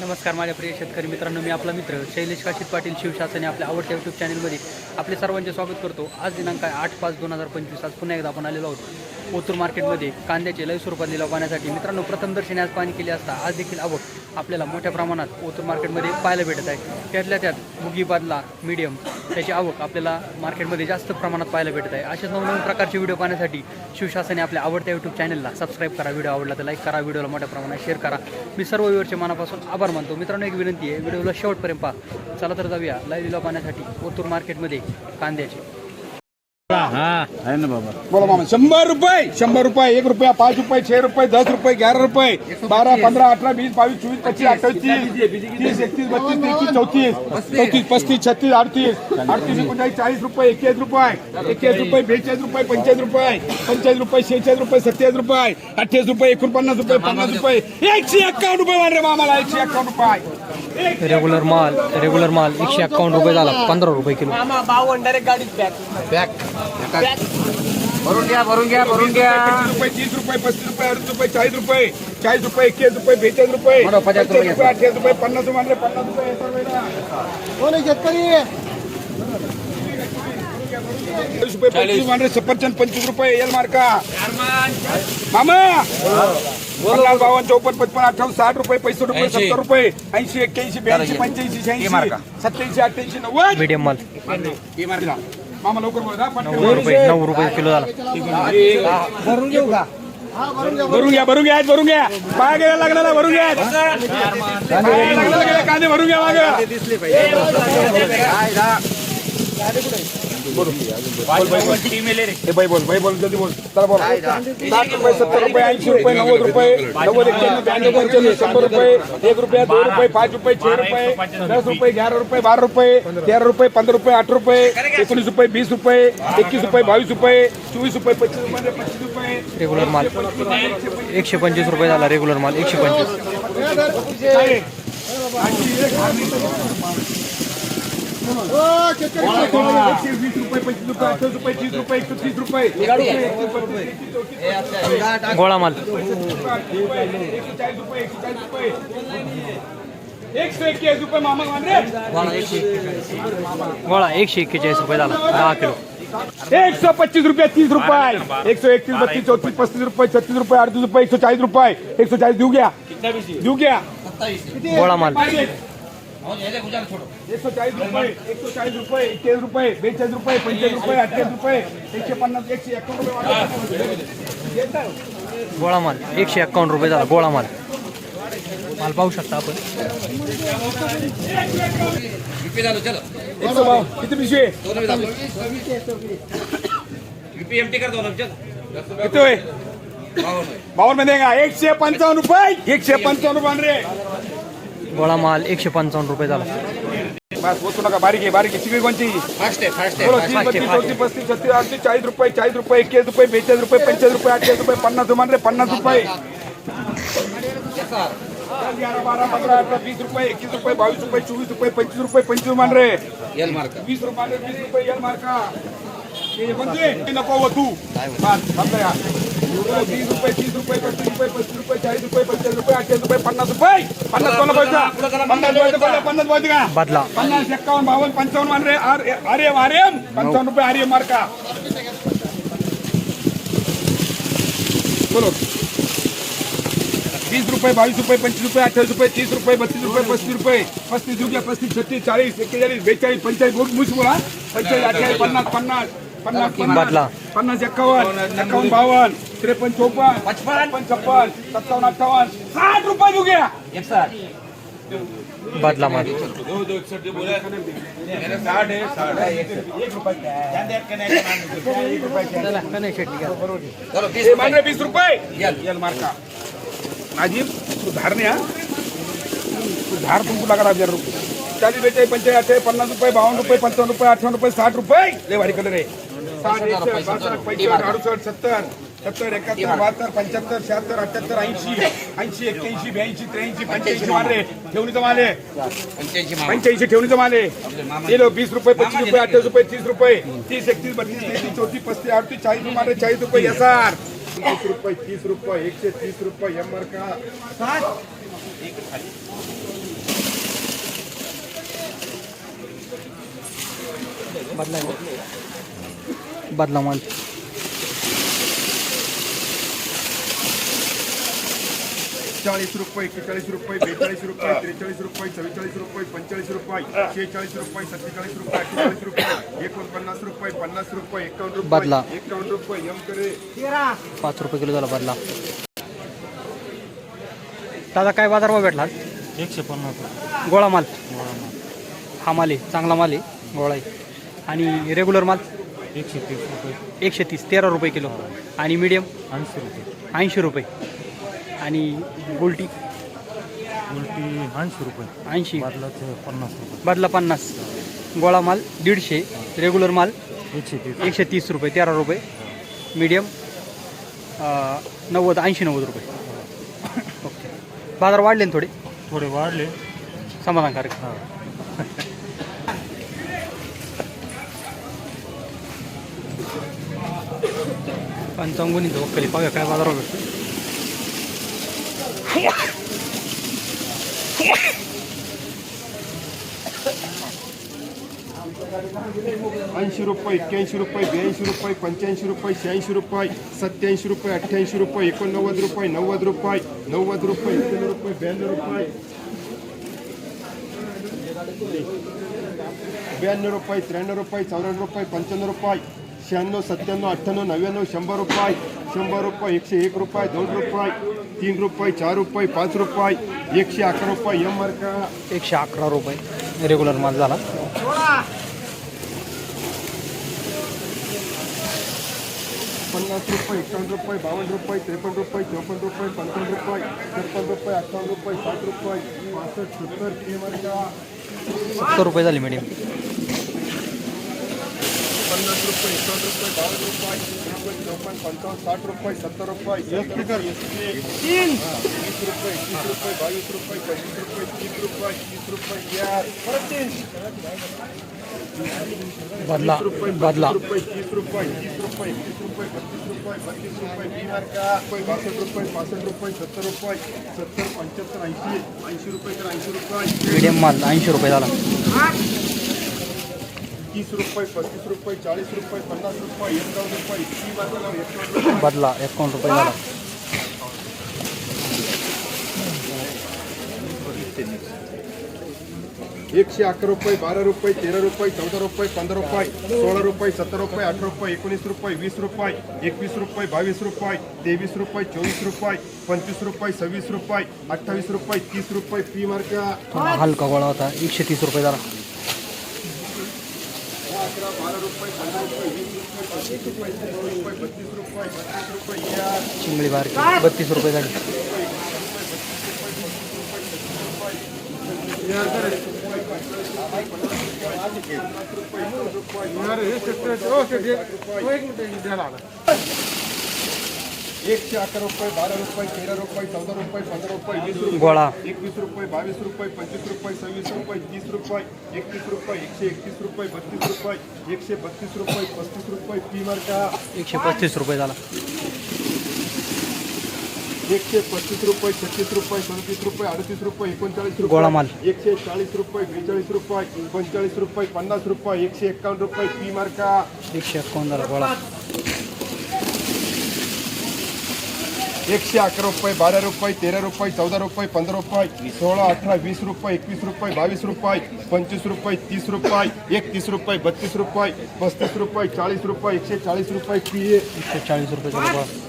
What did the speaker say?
नमस्कार माझ्या प्रिय शेतकरी मित्रांनो मी आपला मित्र शैलेश काशीत पाटील शिवशासने आपल्या आवडत्या यूट्यूब चॅनलमध्ये आपले सर्वांचे स्वागत करतो. आज दिनांक आहे आठ पाच दोन हजार पंचवीस आज पुन्हा एकदा आपण आलेलो आहोत. ओतूर मार्केटमध्ये कांद्याचे लय स्वरूपात लिलाव पाहण्यासाठी मित्रांनो प्रथम दर्शनी आज पाणी केली असता आज देखील आवक आपल्याला मोठ्या प्रमाणात ओतूर मार्केटमध्ये पाहायला भेटत आहे. त्यातल्या त्यात मुगी बादला मीडियम त्याची आवक आपल्याला मार्केटमध्ये जास्त प्रमाणात पाहायला भेटत आहे. अशाच नवनवीन प्रकारचे व्हिडिओ पाहण्यासाठी शिवशासने आपल्या आवडत्या यूट्यूब चॅनलला सबस्क्राईब करा. व्हिडिओ आवडला तर लाईक करा. व्हिडिओला मोठ्या प्रमाणात शेअर करा. मी सर्व व्ह्यूवरचे मनापासून आभार मानतो. मित्रांनो एक विनंती आहे. व्हिडिओला शेवटपर्यंत पहा. चला तर जाऊया. लाईव्ह लिलाव पाहण्यासाठी ओतूर मार्केटमध्ये कांद्याचे आहे ना बाबा. बोला मामा शंभर रुपये शंभर रुपये एक रुपया पाच रुपये छह रुपये दस रुपये ग्यारह रुपये बारह पंद्रह अठारह बीस बाईस चौबीस पच्चीस अट्ठाईस तीस तीस एकतीस बत्तीस तेहतीस चौतीस चौतीस पस्तीस छत्तीस अडतीस अडतीस एकोणचाळीस चाळीस रुपये एक्केचाळीस रुपये एक्केचाळीस रुपये बेचाळीस रुपये पंचाळीस रुपये पंचाळीस रुपये शेहेचाळीस रुपये सत्तेचाळीस रुपये अठ्ठेचाळीस रुपये एकोणपन्नास रुपये पन्नास रुपये एकशे एक्कावन्न रुपये वाढले मामाला एकशे एक्कावन्न रुपये. रेग्युलर माल रेग्युलर माल एकशे अकावन्न रुपये झाला पंधरा रुपये किलो. भरून घ्या भरून घ्या भरून घ्या. रुपये तीस रुपये पस्तीस रुपये अडतीस रुपये चाळीस रुपये चाळीस रुपये एकवीस रुपये बेचाळीस रुपये पंचेचाळीस रुपये अठ्ठावीस रुपये पन्नास रुपये पन्नास रुपये चाळीस रुपये पंचवीस मांडरे सफरचंद पंचवीस रुपये एल मार्का. मामा! पन्नास बावन्न चौपन्न पचपन्न अठ्ठावन्न साठ रुपये पैसष्ट रुपये सत्तर रुपये ऐंशी एक्क्याऐंशी ब्याऐंशी पंच्याऐंशी शहाऐंशी सत्याऐंशी अठ्ठ्याऐंशी नव्वद. मीडियम माल. मामा लवकर बोला. नऊ रुपये नऊ रुपये किलो झाला. भरून घ्या भरून घ्या आज भरून घ्या. पाया घ्यायला लागला ना भरून घ्या. पाया गेला कांदे भरून घ्या माग. बाई बोल बाई बोल जल्दी बोल. चला बोल. साठ रुपये सत्तर रुपये ऐंशी रुपये नव्वद रुपये नव्वद एक्क्याण्णव ब्याण्णव पंच्याण्णव शंभर रुपये एक रुपया दोन रुपये पाच रुपये छह रुपये दस रुपये ग्यारह रुपये बारा रुपये तेरा रुपये पंधरा रुपये आठ रुपये एकोणीस रुपये वीस रुपये एकवीस रुपये बावीस रुपये चोवीस रुपये पच्चीस रुपये पच्चीस रुपये. रेग्युलर माल. एकशे पंचवीस रुपये झाला रेग्युलर माल. एकशे पंचवीस. वीस रुपये पंचवीस रुपये अठ्ठावीस रुपये तीस रुपये एकशे तीस रुपये गोळा माल. चाळीस रुपये एकशे चाळीस रुपये एकशे एक्केचाळीस रुपये मामा गोळा एकशे एक्केचाळीस रुपये झाला. दहा किलो. एक सौ पच्चीस रुपये तीस रुपये एक सौ इकतीस बत्तीस चौतीस पस्तीस रुपये छत्तीस रुपये अडतीस रुपये एक सौ चाळीस रुपये एक सौ चाळीस देऊ घ्या. देऊ घ्या. गोळा माल. एक सौ चाळीस रुपये एक सौ चाळीस रुपये एक्केचाळीस रुपये बेचाळीस रुपये पंचाळीस रुपये अठ्ठावीस रुपये एकशे पन्नास एकशे एकावन्न रुपये. गोळा माल एकशे एक्कावन्न रुपये झाला गोळा माल. माल पाहू शकता आपण. किती पिशवी किती होय? बावन्नमध्ये का? एकशे पंचावन्न रुपये? एकशे पंचावन्न रुपये रे गोळा माल एकशे पंचावन्न रुपये झाला. बस होतो नका बारीक आहे बारीक आहे. तीस, बत्तीस, चौतीस, पस्तीस छत्तीस अडतीस चाळीस रुपये चाळीस रुपये एक्केचाळीस रुपये बेचाळीस रुपये पंचाळीस रुपये अठ्ठावीस रुपये पन्नास रुपये रे पन्नास रुपये. बारा पंधरा अठरा वीस रुपये एकवीस रुपये बावीस रुपये चोवीस रुपये पंचवीस रुपये पंचवीस मान रे वीस रुपये वीस रुपये यल मार्का हे कोणते? नको तू बस, थांब. रुपये आर आर्यम आर्यम पंचावन्न रुपये वीस रुपये बावीस रुपये तीस रुपये बत्तीस रुपये पस्तीस रुपये पस्तीस रुपये पस्तीस छत्तीस चाळीस एक्केचाळीस बेचाळीस पंचाळीस मुस बोला पंचाळीस अठ्ठावीस पन्नास पन्नास पन्नास बदला. पन्नास एक्कावन्न एक्कावन्न बावन्न त्रेपन्न चौपन्न पचपन्न छप्पन सत्तावन्न अठ्ठावन्न. साठ रुपये देऊ घ्या बदला माल हे मांडरे वीस रुपये मार्का हा? तू धार तुमको लगा हजार रुपये. चालीस बेचाळीस पंचाळीस अठ्ठावीस पन्नास रुपये बावन्न रुपये पंचावन्न रुपये अठ्ठावन्न रुपये साठ रुपये. लय भारी कलर आहे. साठ एकसष्ट बासष्ट पंचावन्न अडुसष्ट सत्तर. सत्तर एकाहत्तर बहात्तर पंच्याहत्तर शहात्तर अठ्याहत्तर ऐंशी ऐंशी एक्क्याऐंशी ब्याऐंशी त्र्याऐंशी पंच्याऐंशी मारले. ठेवून ठेवणीचं माल पंच्याऐंशी ठेवून माल आहे. किलो वीस रुपये पंचवीस रुपये अठ्ठावीस रुपये तीस रुपये. तीस एकतीस बत्तीस तेहतीस चौतीस पस्तीस अडतीस चाळीस रुपये चाळीस रुपये एस आर. तीस रुपये तीस रुपये एकशे तीस रुपये एम आर का? बदला बदला चाळीस रुपये एक्केचाळीस रुपये बेचाळीस रुपये त्रेचाळीस रुपये चव्वेचाळीस रुपये पंचेचाळीस रुपये शेहेचाळीस रुपये सत्तेचाळीस रुपये अठ्ठेचाळीस रुपये एकोणपन्नास रुपये पन्नास रुपये एकावन्न रुपये बदला. एकावन्न रुपये एम करे. पाच रुपये किलो झाला बदला. दादा काय बाजारभाव भेटला? एकशे पन्नास गोळा माल. हा माल आहे चांगला माल आहे गोळा आहे. आणि रेग्युलर माल? एकशे तीस रुपये. एकशे तीस तेरा रुपये किलो. आणि मीडियम ऐंशी रुपये. ऐंशी रुपये. आणि गोल्टी? उलटी ऐंशी रुपये. ऐंशी. बादलाचे पन्नास रुपये. बदला पन्नास. गोळा माल दीडशे. रेग्युलर माल एकशे तीस. एकशे तीस रुपये तेरा रुपये. मीडियम नव्वद ऐंशी नव्वद रुपये. ओके. बाजार वाढले ना थोडे? थोडे वाढले. समाधानकारक हा. पंचांगुनीचं वक्कली बघा काय बाजार भेटतो ऐंशी रुपये एक्क्याऐंशी रुपये ब्याऐंशी रुपये पंच्याऐंशी रुपये शहाऐंशी रुपये सत्याऐंशी रुपये अठ्ठ्याऐंशी रुपये एकोणनव्वद रुपये नव्वद रुपये नव्वद रुपये एक्क्याण्णव रुपये ब्याण्णव रुपये. ब्याण्णव रुपये त्र्याण्णव रुपये चौऱ्याण्णव रुपये पंच्याण्णव रुपये शहाण्णव सत्त्याण्णव अठ्ठ्याण्णव नव्याण्णव शंभर रुपये. शंभर रुपये एकशे एक रुपये दोन रुपये तीन रुपये चार रुपये पाच रुपये एकशे अकरा रुपये एम मार्का. एकशे अकरा रुपये. रेग्युलर माल झाला. पन्नास रुपये एकावन्न रुपये बावन्न रुपये त्रेपन्न रुपये चौपन्न रुपये पंचावन्न रुपये छप्पन्न रुपये अठ्ठावन्न रुपये साठ रुपये पासष्ट सत्तर ते मार्का. सत्तर रुपये झाले मीडियम पन्नास रुपये एकावन्न रुपये बावन्न रुपये त्रेपन्न चौपन्न पंचावन्न साठ रुपये सत्तर रुपये वीस रुपये एकवीस रुपये बावीस रुपये पंचवीस रुपये तीस रुपये तीस रुपये यार. परत तीस बदला रुपये बदला. रुपये तीस रुपये तीस रुपये एकतीस रुपये बत्तीस रुपये बत्तीस रुपये बी मार्का रुपये बासष्ट रुपये पासष्ट रुपये सत्तर रुपये सत्तर पंच्याहत्तर ऐंशी ऐंशी रुपये तर ऐंशी रुपये. मीडियम माल ऐंशी रुपये झाला. तीस पस्तीस रुपये चाळीस रुपये पन्नास रुपये एकावन्न रुपये बी मार्का एकावन्न रुपये बदला एकावन्न रुपये एकशे अकरा रुपये बारा रुपये तेरा रुपये चौदा रुपये पंधरा रुपये सोळा रुपये सतरा रुपये अठरा रुपये एकोणीस रुपये वीस रुपये एकवीस रुपये बावीस रुपये तेवीस रुपये चोवीस रुपये पंचवीस रुपये सव्वीस रुपये अठ्ठावीस रुपये तीस रुपये पी मार्का हलका गोळा होता एकशे तीस रुपये झाला अकरा बारा रुपये पंधरा रुपये वीस रुपये पंचवीस रुपये तीस रुपये बत्तीस रुपये बत्तीस रुपये या चिंगळी बारकी बत्तीस रुपये झाली एकशे अकरा रुपये बारा रुपये तेरा रुपये चौदा रुपये पंधरा रुपये वीस रुपये गोळा. एकवीस रुपये बावीस रुपये पंचवीस रुपये सव्वीस रुपये तीस रुपये एकतीस रुपये एकशे एकतीस रुपये बत्तीस रुपये एकशे बत्तीस रुपये पस्तीस रुपये पी मार्का एकशे पस्तीस रुपये झाला. एकशे पस्तीस रुपये छत्तीस रुपये सदतीस रुपये अडतीस रुपये एकोणचाळीस गोळा रुपये माल. एकशे चाळीस रुपये बेचाळीस रुपये पंचेचाळीस रुपये पन्नास रुपये एकशे एक्कावन्न रुपये पी मार्का एकशे एकावन्न झाला गोळा. एकशे अकरा रुपये बारा रुपये तेरा रुपये चौदा रुपये पंधरा रुपये सोळा अठरा वीस रुपये एकवीस रुपये बावीस रुपये पंचवीस रुपये तीस रुपये एकतीस रुपये बत्तीस रुपये पस्तीस रुपये चाळीस रुपये एकशे चाळीस रुपये एकशे चाळीस रुपये